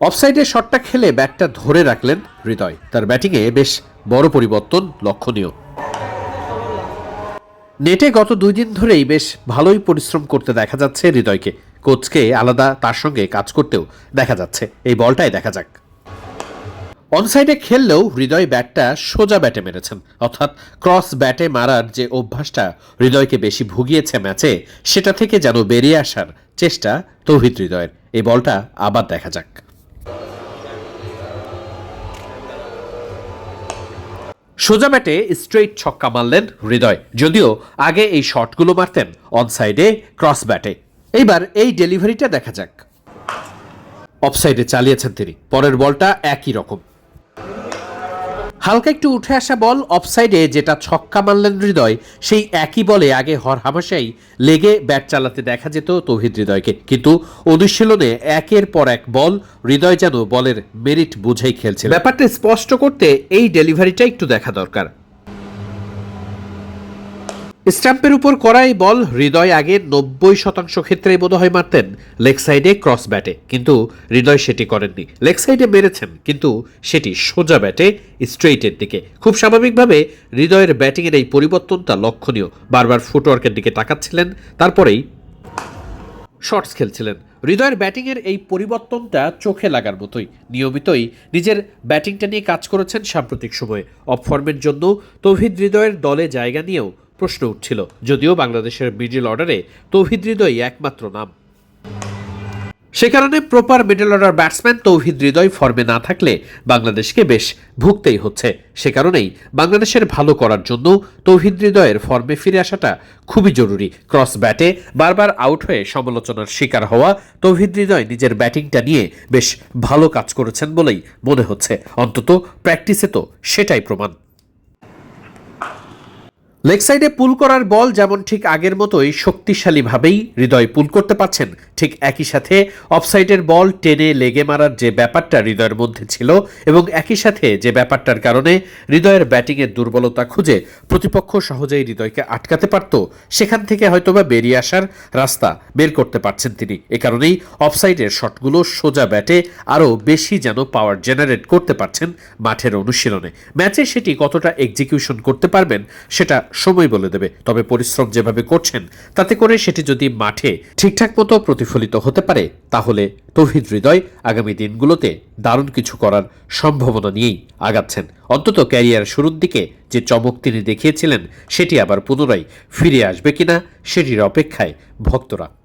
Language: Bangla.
অফসাইডের শটটা খেলে ব্যাটটা ধরে রাখলেন হৃদয়। তার ব্যাটিংয়ে বেশ বড় পরিবর্তন লক্ষণীয়। নেটে গত দুই দিন ধরেই বেশ ভালোই পরিশ্রম করতে দেখা যাচ্ছে হৃদয়কে। কোচকে আলাদা তার সঙ্গে কাজ করতেও দেখা যাচ্ছে। এই বলটাই দেখা যাক। অনসাইডে খেললেও হৃদয় ব্যাটটা সোজা ব্যাটে মেরেছেন। অর্থাৎ ক্রস ব্যাটে মারার যে অভ্যাসটা হৃদয়কে বেশি ভুগিয়েছে ম্যাচে, সেটা থেকে যেন বেরিয়ে আসার চেষ্টা তৌহিদ হৃদয়ের। এই বলটা আবার দেখা যাক। সোজা ব্যাটে স্ট্রেইট ছক্কা মারলেন হৃদয়। যদিও আগে এই শটগুলো মারতেন অনসাইডে ক্রস ব্যাটে এইবার এই ডেলিভারিটা দেখা যাক। অফসাইডে চালিয়েছেন তিনি। পরের বলটা একই রকম। হালকা একটু উঠে আসা বল অফসাইডে যেটা ছক্কা মারলেন হৃদয়, সেই একই বলে আগে হর হামাশাই লেগে ব্যাট চালাতে দেখা যেত তৌহিদ হৃদয়কে। কিন্তু অনুশীলনে একের পর এক বল হৃদয় যেন বলের মেরিট বুঝেই খেলছে ব্যাপারটা স্পষ্ট করতে এই ডেলিভারিটা একটু দেখা দরকার। স্ট্যাম্পের উপর করাই বল, হৃদয় আগে নব্বই শতাংশ ক্ষেত্রে বোধহয় মারতেন লেগ সাইডে ক্রস ব্যাটে, কিন্তু হৃদয় সেটি করেননি। লেগ সাইডে মেরেছেন, কিন্তু সেটি সোজা ব্যাটে, স্ট্রেইটের দিকে। খুব স্বাভাবিকভাবে হৃদয়ের ব্যাটিংয়ের এই পরিবর্তনটা লক্ষণীয়। বারবার ফুটওয়ার্কের দিকে তাকাচ্ছিলেন, তারপরেই শর্টস খেলছিলেন। হৃদয়ের ব্যাটিংয়ের এই পরিবর্তনটা চোখে লাগার মতোই। নিয়মিতই নিজের ব্যাটিংটা নিয়ে কাজ করেছেন সাম্প্রতিক সময়ে। অফ ফর্মের জন্য তৌহিদ হৃদয়ের দলে জায়গা নিয়েও প্রশ্ন উঠছিল, যদিও বাংলাদেশের মিডল অর্ডারে তৌহিদ হৃদয় একমাত্র নাম। সে কারণে proper middle order batsman Towhid Hridoy ফর্মে না থাকলে বাংলাদেশকে বেশ ভুগতেই হচ্ছে। সে কারণেই বাংলাদেশের ভালো করার জন্য তৌহিদ হৃদয়ের ফর্মে ফিরে আসাটা খুবই জরুরি। ক্রস ব্যাটে বারবার আউট হয়ে সমালোচনার শিকার হওয়া তৌহিদ হৃদয় নিজের ব্যাটিংটা নিয়ে বেশ ভালো কাজ করেছেন বলেই মনে হচ্ছে। অন্তত প্র্যাকটিসে তো সেটাই প্রমাণ। লেগ সাইডে পুল করার বল যেমন ঠিক আগের মতোই শক্তিশালীভাবেই হৃদয় পুল করতে পারছেন। ঠিক একই সাথে অফসাইডের বল টেনে লেগে মারার যে ব্যাপারটা হৃদয়ের মধ্যে ছিল এবং একই সাথে যে ব্যাপারটার কারণে হৃদয়ের ব্যাটিংয়ের দুর্বলতা খুঁজে প্রতিপক্ষ সহজেই হৃদয়কে আটকাতে পারত, সেখান থেকে হয়তোবা বেরিয়ে আসার রাস্তা বের করতে পারছেন তিনি। এ কারণেই অফসাইডের শটগুলো সোজা ব্যাটে আরও বেশি যেন পাওয়ার জেনারেট করতে পারছেন মাঠের অনুশীলনে। ম্যাচে সেটি কতটা এক্সিকিউশন করতে পারবেন সেটা সময় বলে দেবে। তবে পরিশ্রম যেভাবে করছেন, তাতে করে সেটি যদি মাঠে ঠিকঠাক মতো প্রতিফলিত হতে পারে, তাহলে তৌহিদ হৃদয় আগামী দিনগুলোতে দারুণ কিছু করার সম্ভাবনা নিয়েই আগাচ্ছেন। অন্তত ক্যারিয়ার শুরুর দিকে যে চমক তিনি দেখিয়েছিলেন, সেটি আবার পুনরায় ফিরে আসবে কিনা, সেটির অপেক্ষায় ভক্তরা